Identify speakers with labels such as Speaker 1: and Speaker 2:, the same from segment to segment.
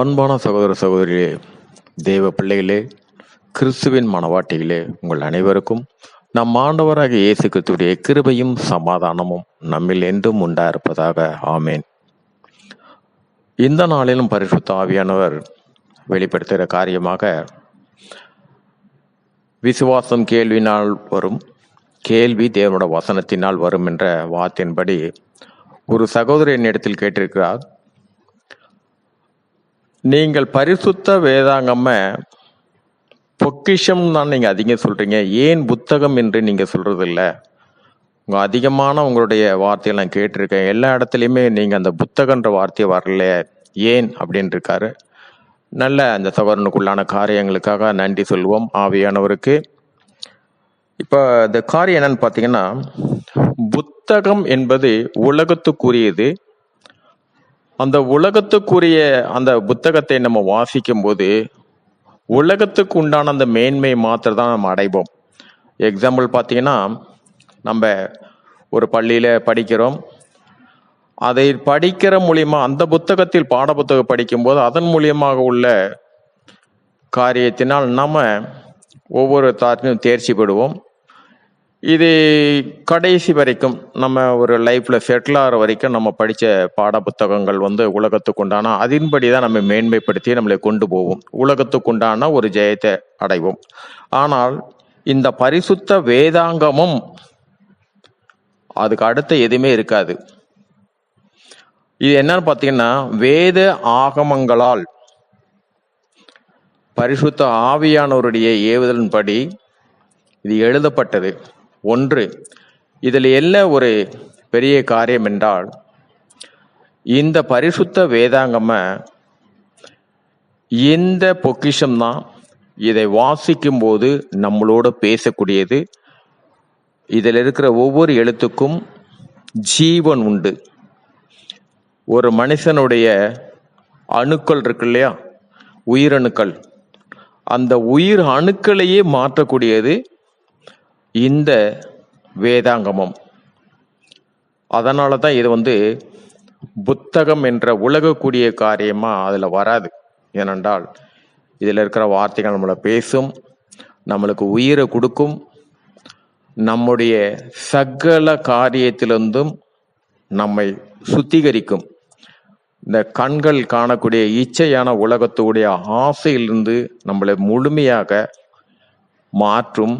Speaker 1: அன்பான சகோதர சகோதரிகளே தேவ பிள்ளைகளே கிறிஸ்துவின் மனவாட்டிகளே உங்கள் அனைவருக்கும் நம் ஆண்டவராக இயேசு கிறிஸ்துடைய கிருபையும் சமாதானமும் நம்மில் என்றும் உண்டா இருப்பதாக ஆமேன். இந்த நாளிலும் பரிசுத்த ஆவியானவர் வெளிப்படுத்துகிற காரியமாக விசுவாசம் கேள்வினால் வரும் கேள்வி தேவனோட வசனத்தினால் வரும் என்ற வார்த்தையின்படி ஒரு சகோதரி இடத்தில் கேட்டிருக்கிறார். நீங்கள் பரிசுத்த வேதாங்கம்ம பொக்கிஷம் தான் நீங்கள் அதிகம் சொல்கிறீங்க ஏன் புத்தகம் என்று நீங்கள் சொல்கிறது இல்லை உங்கள் அதிகமான உங்களுடைய வார்த்தையை நான் கேட்டிருக்கேன். எல்லா இடத்துலையுமே நீங்கள் அந்த புத்தகன்ற வார்த்தையை வரல ஏன் அப்படின்னு இருக்காரு. நல்ல அந்த சகோதரனுக்குள்ளான காரியங்களுக்காக நன்றி சொல்வோம் ஆவியானவருக்கு. இப்போ இந்த காரியம் என்னன்னு பார்த்தீங்கன்னா புத்தகம் என்பது உலகத்துக்குரியது அந்த உலகத்துக்குரிய அந்த புத்தகத்தை நம்ம வாசிக்கும் போது உலகத்துக்கு உண்டான அந்த மேன்மை மாத்திரம் தான் நம்ம அடைவோம். எக்ஸாம்பிள் பார்த்தீங்கன்னா நம்ம ஒரு பள்ளியில் படிக்கிறோம். அதை படிக்கிற மூலியமா அந்த புத்தகத்தில் பாட புத்தகம் படிக்கும்போது அதன் மூலியமாக உள்ள காரியத்தினால் நம்ம ஒவ்வொரு தாத்திலும் தேர்ச்சி பெறுவோம். இது கடைசி வரைக்கும் நம்ம ஒரு லைஃப்ல செட்டில் ஆகிற வரைக்கும் நம்ம படித்த பாட புத்தகங்கள் வந்து உலகத்துக்கு உண்டான அதன்படி தான் நம்ம மேன்மைப்படுத்தி நம்மளை கொண்டு போவோம். உலகத்துக்கு உண்டான ஒரு ஜெயத்தை அடைவோம். ஆனால் இந்த பரிசுத்த வேதாங்கமும் அதுக்கு அடுத்த எதுவுமே இருக்காது. இது என்னன்னு பார்த்தீங்கன்னா வேத ஆகமங்களால் பரிசுத்த ஆவியானவருடைய ஏவுதலின்படி இது எழுதப்பட்டது. ஒன்று இதில் என்ன ஒரு பெரிய காரியம் என்றால் இந்த பரிசுத்த வேதாங்கம இந்த பொக்கிஷம் தான் இதை வாசிக்கும் போது நம்மளோட பேசக்கூடியது. இதில் இருக்கிற ஒவ்வொரு எழுத்துக்கும் ஜீவன் உண்டு. ஒரு மனுஷனுடைய அணுக்கள் இருக்கு இல்லையா? உயிரணுக்கள். அந்த உயிர் அணுக்களையே மாற்றக்கூடியது இந்த வேதாங்கமம். அதனால தான் இது வந்து புத்தகம் என்ற உலகக்கூடிய காரியமாக அதில் வராது. ஏனென்றால் இதில் இருக்கிற வார்த்தைகள் நம்மளை பேசும் நம்மளுக்கு உயிரை கொடுக்கும் நம்முடைய சகல காரியத்திலிருந்தும் நம்மை சுத்திகரிக்கும். இந்த கண்கள் காணக்கூடிய இச்சையான உலகத்துடைய ஆசையிலிருந்து நம்மளை முழுமையாக மாற்றும்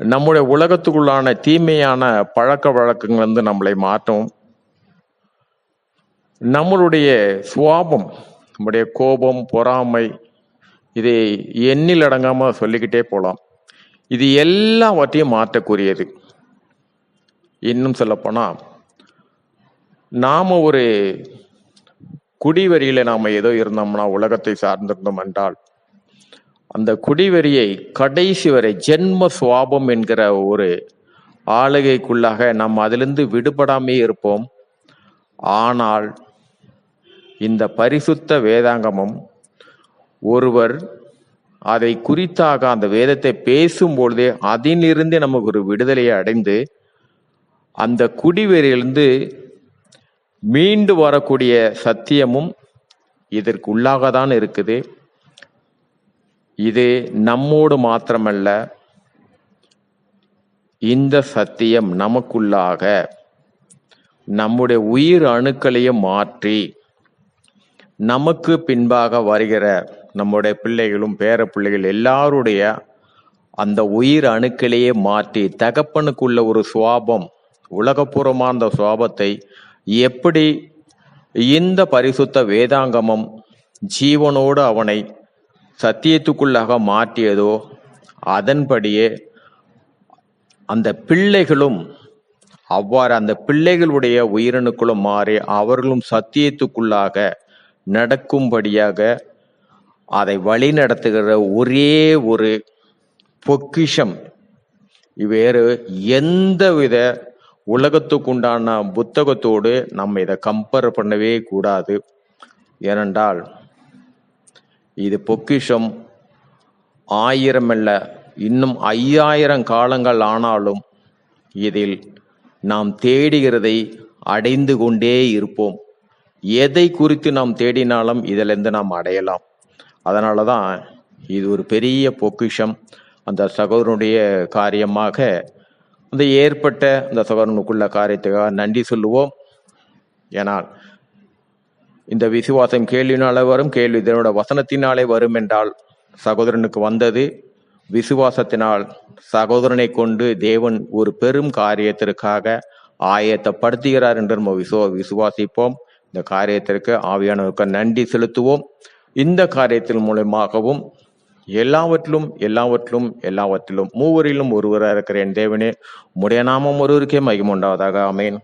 Speaker 1: நம்முடைய உலகத்துக்குள்ளான தீமையான பழக்க வழக்கங்கள் வந்து நம்மளை மாற்றும் நம்மளுடைய சுவாபம் நம்முடைய கோபம் பொறாமை இதை எண்ணில் அடங்காமல் சொல்லிக்கிட்டே போகலாம். இது எல்லாவற்றையும் மாற்றக்கூடியது. இன்னும் சொல்லப்போனால் நாம் ஒரு குடிவரியில் நாம் ஏதோ இருந்தோம்னா உலகத்தை சார்ந்திருந்தோம் என்றால் அந்த குடிவெறியை கடைசி வரை ஜென்ம சுவாபம் என்கிற ஒரு ஆளுகைக்குள்ளாக நாம் அதிலிருந்து விடுபடாமே இருப்போம். ஆனால் இந்த பரிசுத்த வேதாங்கமம் ஒருவர் அதை குறித்தாக அந்த வேதத்தை பேசும்பொழுதே அதிலிருந்தே நமக்கு ஒரு விடுதலையை அடைந்து அந்த குடிவெறியிலிருந்து மீண்டு வரக்கூடிய சத்தியமும் இதற்கு உள்ளாக தான் இருக்குது. இது நம்மோடு மாத்திரமல்ல இந்த சத்தியம் நமக்குள்ளாக நம்முடைய உயிர் அணுக்களையும் மாற்றி நமக்கு பின்பாக வருகிற நம்முடைய பிள்ளைகளும் பேர பிள்ளைகள் எல்லாருடைய அந்த உயிர் அணுக்களையே மாற்றி தகப்பனுக்குள்ள ஒரு சுவாபம் உலகபூர்வமான அந்த சுவாபத்தை எப்படி இந்த பரிசுத்த வேதாங்கமம் ஜீவனோடு அவனை சத்தியத்துக்குள்ளாக மாற்றியதோ அதன்படியே அந்த பிள்ளைகளும் அவ்வாறு அந்த பிள்ளைகளுடைய உயிரணுக்களும் மாறி அவர்களும் சத்தியத்துக்குள்ளாக நடக்கும்படியாக அதை வழி நடத்துகிற ஒரே ஒரு பொக்கிஷம். வேறு எந்தவித உலகத்துக்குண்டான புத்தகத்தோடு நம்ம இதை கம்பேர் பண்ணவே கூடாது. ஏனென்றால் இது பொக்கிஷம். ஆயிரம் அல்ல இன்னும் ஐயாயிரம் காலங்கள் ஆனாலும் இதில் நாம் தேடுகிறதை அடைந்து கொண்டே இருப்போம். எதை குறித்து நாம் தேடினாலும் இதிலிருந்து நாம் அடையலாம். அதனால தான் இது ஒரு பெரிய பொக்கிஷம். அந்த சகோதரனுடைய காரியமாக அந்த ஏற்பட்ட அந்த சகோதரனுக்குள்ள காரியத்துக்காக நன்றி சொல்லுவோம். ஏனால் இந்த விசுவாசம் கேள்வினாலே வரும் கேள்வி இதனோட வசனத்தினாலே வரும் என்றால் சகோதரனுக்கு வந்தது விசுவாசத்தினால். சகோதரனை கொண்டு தேவன் ஒரு பெரும் காரியத்திற்காக ஆயத்தப்படுத்துகிறார் என்று நம்ம விசுவ விசுவாசிப்போம். இந்த காரியத்திற்கு ஆவியானவருக்கு நன்றி செலுத்துவோம். இந்த காரியத்தின் மூலமாகவும் எல்லாவற்றிலும் எல்லாவற்றிலும் எல்லாவற்றிலும் மூவரிலும் ஒருவராக இருக்கிற என் தேவனே முடிய நாமம் ஒருவருக்கே மகிமுண்டாவதாக அமேன்